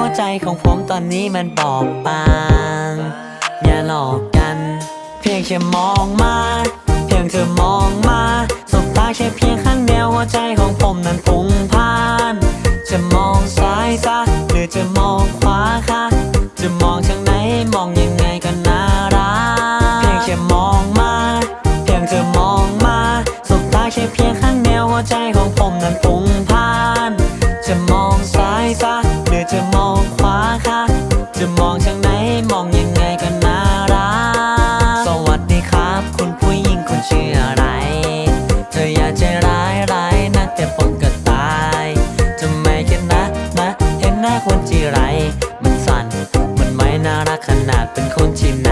หัวใจของผมตอนนี้มันบอบบาง อย่าหลอกกัน เพียงแค่มองมา เพียงเธอมองมาสบตาแค่เพียงข้างเดียวหัวใจของผมนั้นพุ่งพ่าน จะมองซ้ายซะหรือจะมองขวาคะจะมองทางไหนมองยังไงก็น่ารักเพียงแค่มองมา เพียงเธอมองมาสบตาแค่เพียงข้างเดียวหัวใจของผมนั้นพุ่งพ่าน จะมองซ้ายซะหรือจะ จะมองช่างไหนมองยังไงก็น่ารัก สวัสดีครับ คุณผู้หญิงคุณชื่ออะไร เธออย่าใจร้ายร้ายนะแต่ผมก็ตายจะไม่แค่นะนะเห็นหน้าคนจีไร มันสั่น มันไม่น่ารักขนาดเป็นคนที่ไหน